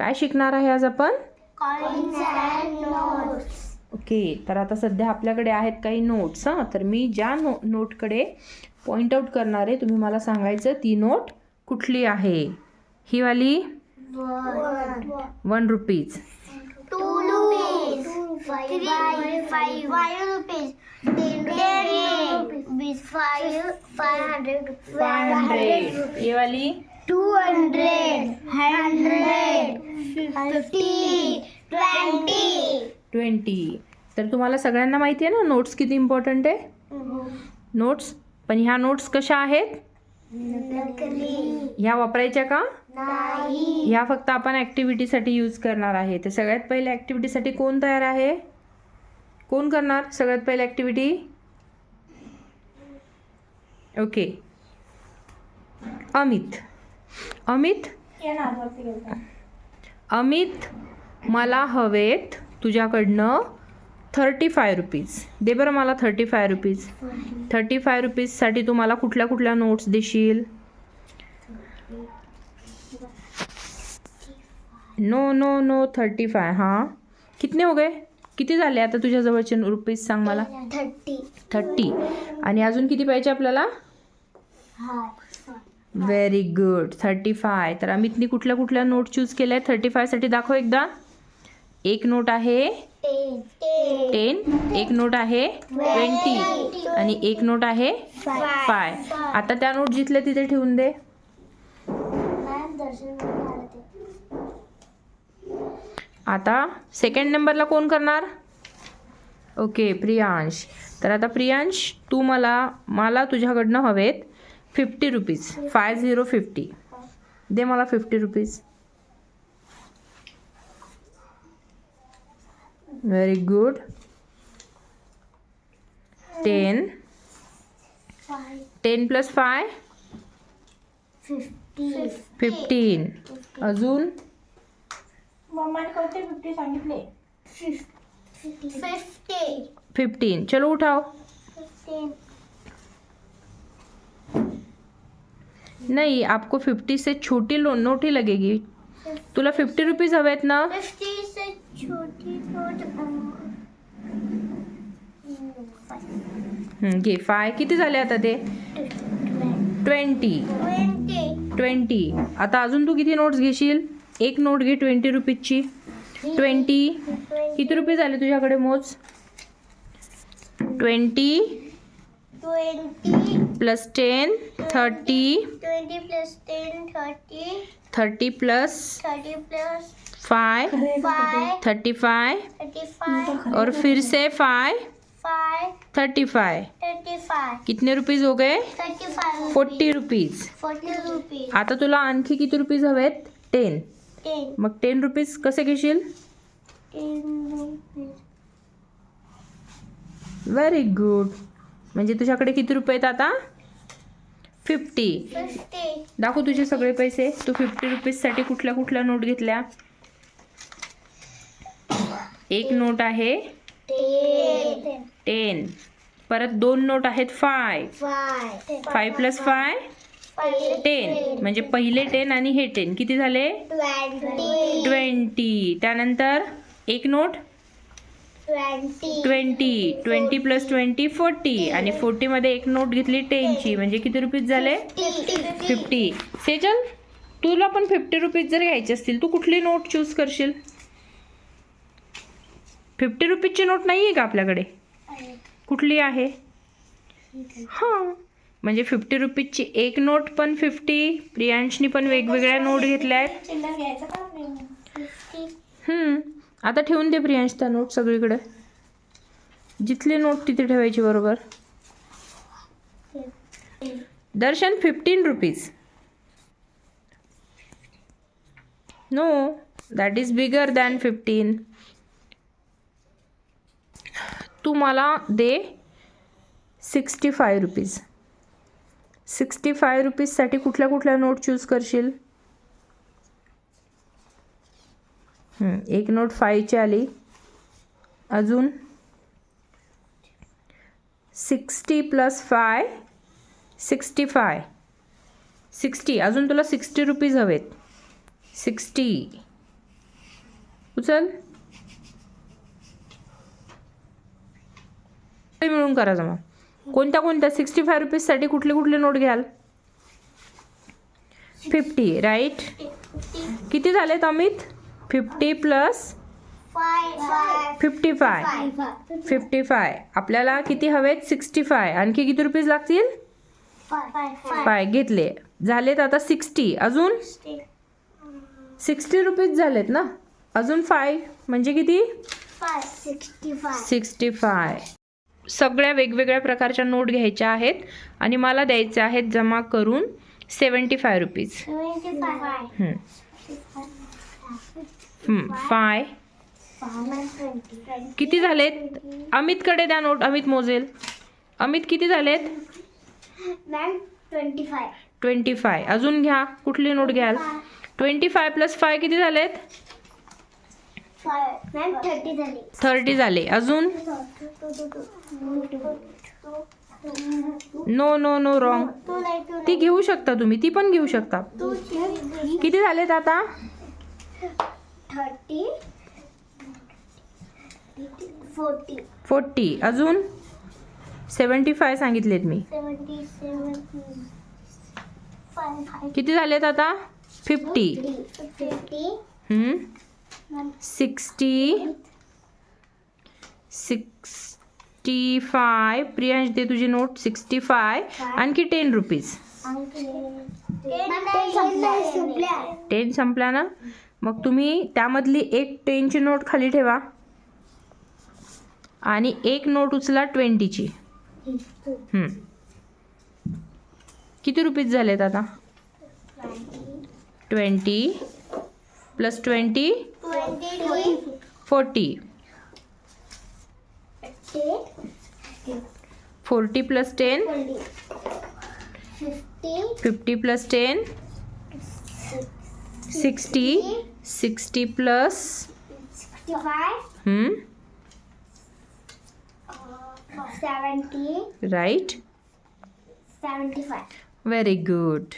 काय शिकणार आहे आज आपण. ओके तर आता सध्या आपल्याकडे आहेत काही नोट्स हां. तर मी ज्या नो नोटकडे पॉईंट आऊट करणार आहे तुम्ही मला सांगायचं ती नोट कुठली आहे? ही वाली. One rupees Two rupees. Three. Twenty. तर तुम्हाला सगळ्यांना माहिती आहे ना नोट्स किती इम्पॉर्टंट आहे? नोट्स पण ह्या नोट्स कशा आहेत? ह्या वापरायच्या का? ह्या फक्त आपण ॲक्टिव्हिटीसाठी यूज करणार आहे. तर सगळ्यात पहिले ॲक्टिव्हिटीसाठी कोण तयार आहे? कोण करणार सगळ्यात पहिले ॲक्टिव्हिटी ओके अमित. अमित? अमित मला हवेत तुझ्याकडनं थर्टी फाय रुपीज दे बरं मला thirty five rupees thirty five रुपीजसाठी तू मला कुठल्या कुठल्या नोट्स देशील? No no no thirty five हां. कितने हो गए? किती झाले आता तुझ्या जवळचे रुपीज सांग मला? थर्टी. थर्टी. आणि अजून किती पाहिजे आपल्याला? व्हेरी गुड थर्टी फाय तर अमितने कुठल्या कुठल्या नोट चूज केल्या आहेत थर्टी फायसाठी दाखव एकदा. एक नोट आहे टेन एक नोट आहे ट्वेंटी आणि एक नोट आहे फाय आता त्या नोट जिथल्या तिथे ठेवून दे. आता सेकंड नंबरला कोण करणार? ओके प्रियांश. तर आता प्रियांश तू मला मला तुझ्याकडनं हवेत. Fifty rupees. Five zero fifty. दे मला fifty rupees. Very good ten ten plus five fifteen अजून फिफ्टीन चलो उठाओ नहीं आपको फिफ्टी से छोटी लो नोट ही लगेगी। तुला फिफ्टी रुपीज़ हवेत ना घे फाय किती झाले आता ते? ट्वेंटी ट्वेंटी ट्वेंटी आता अजून तू किती नोट्स घेशील? एक नोट घे ट्वेंटी रुपीजची ट्वेंटी किती रुपये झाले तुझ्याकडे मोज? Twenty twenty plus ten thirty. Twenty plus ten thirty. Thirty plus thirty plus five. Five thirty five और फिर से फाय. फाइव थर्टी फाइव कितने रुपीज हो गए? Thirty five forty rupees. Forty rupees. आता तुला आणखी किती रुपीज हवेत? टेन. टेन. मग टेन रुपीज कसे घेशील? Ten rupees. व्हेरी गुड म्हणजे तुझ्याकडे किती रुपये आहेत आता? फिफ्टी दाखव तुझे सगळे पैसे. तू फिफ्टी रुपीजसाठी कुठल्या कुठल्या नोट घेतल्या? एक नोट आहे टेन परत दोन नोट आहेत five five plus five ten म्हणजे पहिले टेन आणि हे टेन किती झाले? ट्वेंटी त्यानंतर एक note. Twenty. Twenty. Plus twenty forty. आणि फोर्टीमध्ये एक नोट घेतली टेनची म्हणजे किती रुपीज झाले? फिफ्टी. फिफ्टी. सेजल तुला पण फिफ्टी रुपीज जर घ्यायचे असतील तू कुठली नोट चूज करशील? फिफ्टी रुपीजची नोट नाही आहे का आपल्याकडे? कुठली आहे? हां. म्हणजे फिफ्टी रुपीजची एक नोट पण फिफ्टी. प्रियांशनी पण वेगवेगळ्या नोट घेतल्या आहेत आता ठेवून दे प्रियांश त्या नोट सगळीकडे. जिथले नोट तिथे ठेवायची बरोबर? Darshan fifteen rupees no that is bigger than fifteen तू मला दे sixty five rupees sixty five रुपीजसाठी कुठल्या कुठल्या नोट चूज करशील हं, एक नोट फायची आली. अजून sixty plus five sixty five sixty अजून तुला सिक्स्टी रुपीज हवेत. सिक्स्टी उचल. ते मिळून करा जमा. कोणत्या कोणत्या? सिक्स्टी फाय रुपीजसाठी कुठले कुठले नोट घ्याल? फिफ्टी राईट किती झालेत Amit? Fifty plus fifty five. Fifty five. आपल्याला किती हवेत? Sixty five. आणखी किती रुपीज लागतील? फाय. घेतले. झालेत आता सिक्स्टी. अजून? सिक्स्टी रुपीज झालेत ना? अजून फाय. म्हणजे किती? Sixty five. सगळ्या वेगवेगळ्या प्रकारच्या नोट घ्यायच्या आहेत. आणि मला द्यायच्या आहेत जमा करून सेवन्टी फाय रुपीज. फाय. किती झालेत? अमितकडे द्या नोट. अमित मोजेल. अमित किती झालेत? Ma'am twenty five twenty five. अजून घ्या. कुठली नोट घ्याल? ट्वेंटी फाय प्लस फाय किती झालेत? थर्टी झाली. अजून? नो नो नो रॉंग तू घेऊ शकता तुम्ही. ती पण घेऊ शकता. किती झालेत आता? Thirty forty. फोर्टी. अजून? सेवन्टी फाय सांगितलेत मी. सेवन्टी सेवन किती झालेत आता? Fifty. Fifty. Sixty. Sixty five. Priyansh दे तुझी नोट. Sixty five. आणखी टेन रुपीज. टेन संपला ना? मग तुम्ही त्यामधली एक टेनची नोट खाली ठेवा. आणि एक नोट उचला ट्वेंटीची. किती रुपीज झालेत आता? Twenty plus twenty forty forty plus ten fifty plus ten 60 60 plus 65 hmm? Uh, 70 right. 75 very good.